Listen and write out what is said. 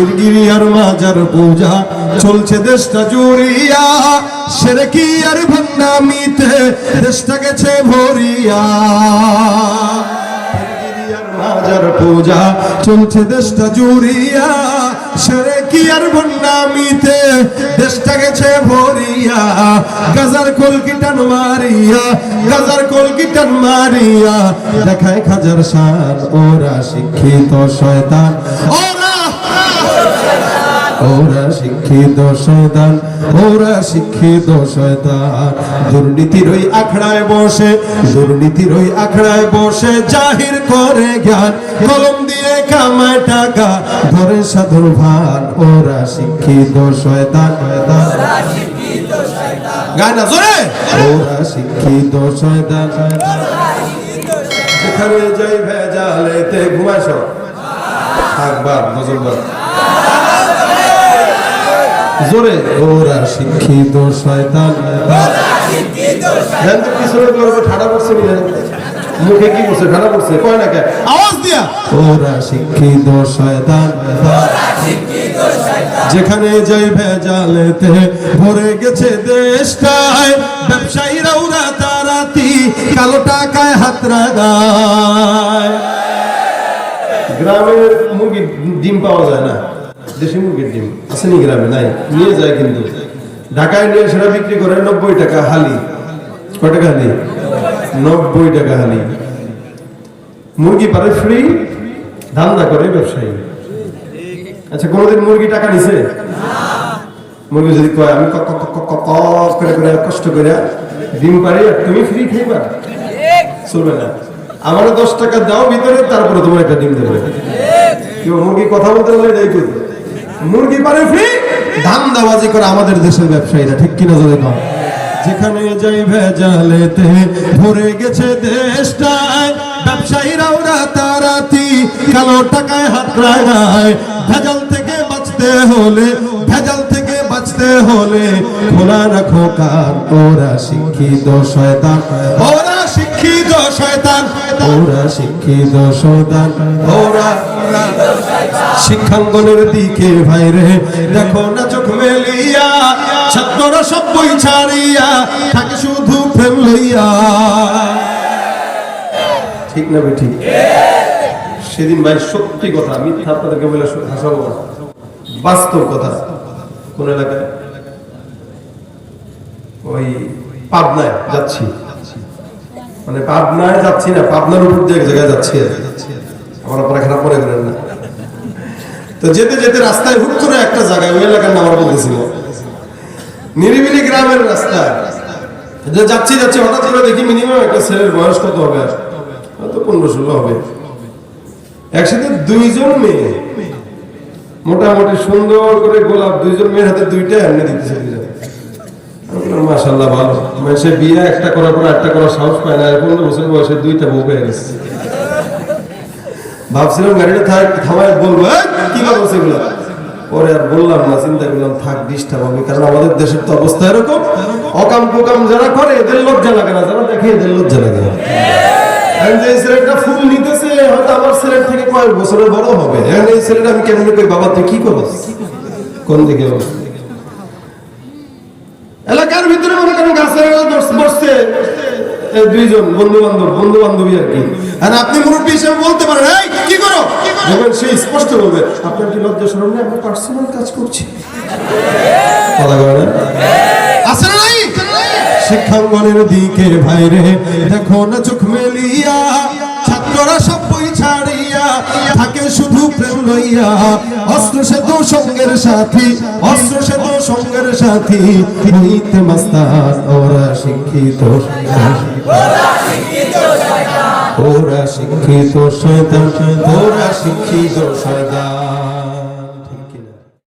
পীরগিরি আর মাজার পূজা। চলছে দেশটা জুড়িয়া, সেরে কি আর ভন্ডামিতে দেশটা গেছে ভরিয়া। মাজার পূজা, চলছে দেশটা জুড়িয়া, সেরে কি আর দেশটা গেছে ভরিয়া। গাজার কলকিটান মারিয়া, গাজার কলকিটান মারিয়া। দেখায় খাজার সার ওরা শিক্ষিত শয়তান। ওরা ওরা শিক্ষিত শয়তান, ওরা শিক্ষিত শয়তান। দুর্নীতির ওই আখড়ায় বসে, দুর্নীতির ওই আখড়ায় বসে জাহির করে জ্ঞান। কলম দিয়ে কামায় টাকা, ধরে সাধুর ভান। ওরা শিক্ষিত শয়তান গায় না, জোরে! ওরা শিক্ষিত শয়তান যেখানে যাই ভেজালেতে। ঘুমাইছ থাকবার নজরবার জোরে। ওরা শিক্ষিত শয়তান। জান তো পিছনে ঠাডা পড়ছে নি মুখে কি করছে ঠাডা পড়ছে? কয় না কে? আওয়াজ দিয়া। ওরা শিক্ষিত শয়তান। যেখানে যাই ভেজালেতে ভরে গেছে দেশটায় ব্যবসায়ীরা উড়া তারাতি কালো টাকায় হাত রাগায়। গ্রামের মুরগির ডিম পাওয়া যায় না। দেশি মুরগির ডিম আসেনি গ্রামে, নাই। নিয়ে যায় কিন্তু। ঢাকায় নিয়ে সেটা বিক্রি করে নব্বই টাকা হালি। কয় টাকা হালি? নব্বই টাকা হালি। মুরগি পারে ফ্রি, ধান্দা করে ব্যবসায়ী। আচ্ছা কোনোদিন মুরগি টাকা নিছে? মুরগি যদি কয়, আমি করে করে, কষ্ট করে ডিম পারি আর তুমি ফ্রি খাইবা? চলবে না। আমারও দশ টাকা দাও, ভিতরে তারপরে তোমার একটা ডিম দেবে। কেউ মুরগি কথা বলতে বলে মুরগি পারে ফ্রি ধান দাবাজি করে আমাদের দেশের ব্যবসায়ীরা, ঠিক কিনা যদি কম যেখানে যাই ভেজালেতে ভরে গেছে দেশটায় ব্যবসায়ীরা ওরা তারাতি কালো টাকায় হাত লাগায় ভেজাল থেকে বাঁচতে হলে, ভেজাল থেকে বাঁচতে হলে খোলা রাখো কান, ওরা শিক্ষিত শয়তান। ওরা শয়তান। ওরা শিক্ষিত শয়তান। ওরা শিক্ষাঙ্গনের দিকে ভাইরে দেখো না চোখ মেলিয়া ছাত্ররা সব বই ছাড়িয়া থাকে শুধু প্রেম লইয়া। ঠিক না ভাই ঠিক। সেদিন ভাই সত্যি কথা মিথ্যা আপনাদেরকে বলে হাসাবো বাস্তব কথা। কোন এলাকায়? ওই পাবনায় যাচ্ছি। মানে পাবনায় যাচ্ছি না, পাবনার উপর দিয়ে এক জায়গায় যাচ্ছি আমার আপনারা খারাপ মনে করেন না। তো যেতে যেতে রাস্তায় হুট করে একটা জায়গায়, ওই এলাকার নাম আমরা বলতেছিল। নিরিবিলি গ্রামের রাস্তা। যে যাচ্ছি যাচ্ছি, হঠাৎ করে দেখি মিনিমাম একটা ছেলের বয়স কত হবে? হয়তো পনেরো ষোলো হবে। একসাথে দুইজন মেয়ে। মোটামুটি সুন্দর করে গোলাপ, দুইজন মেয়ের হাতে দুইটা এমনি দুইজন। মাসাল্লাহ ভালো। মানে সে বিয়ে একটা করার পর একটা করার সাহস পায় না। পনেরো বছর বয়সে দুইটা বউ পেয়ে গেছে। ভাবছিলাম গাড়িটা থাক, থামায় বলব কি কথা সেগুলো পরে আর বললাম না, চিন্তা করলাম, থাক ডিস্টার্ব হবে কারণ আমাদের দেশের তো অবস্থা এরকম। অকাম কুকাম যারা করে, এদের লজ্জা লাগে না। যারা দেখে, এদের লজ্জা লাগে না। এখন যে ছেলেটা ফুল নিতেছে, হয়তো আমার ছেলের থেকে কয়েক বছরের বড় হবে। এই ছেলেটা আমি কেমন বাবা, তুই কি করস? কোন দিকে অবস্থা এলাকার ভিতরে মনে করেন গাছের আড়ালে বস- বসছে এই দুইজন বন্ধু বান্ধব বন্ধু বান্ধবী আর কি। আর আপনি মুরব্বী হিসেবে বলতে পারেন এই কি করো? দেখবেন সে স্পষ্ট বলবে আপনার কি লজ্জা শরম নেই? আমরা পার্সোনাল কাজ করছি। কথা বলে না? আছে না নাই? শিক্ষাঙ্গনের দিকে ভাইরে দেখো না চোখ মেলিয়া ছাত্ররা সব ছাড়িয়া থাকে শুধু প্রেম লইয়া। অস্ত্র সেতু সঙ্গের সাথী, অস্ত্র সেতু সঙ্গের সাথী হইতে ওরা শিক্ষিত ওরা শিক্ষিত শয়তান, ওরা শিক্ষিত শয়তান।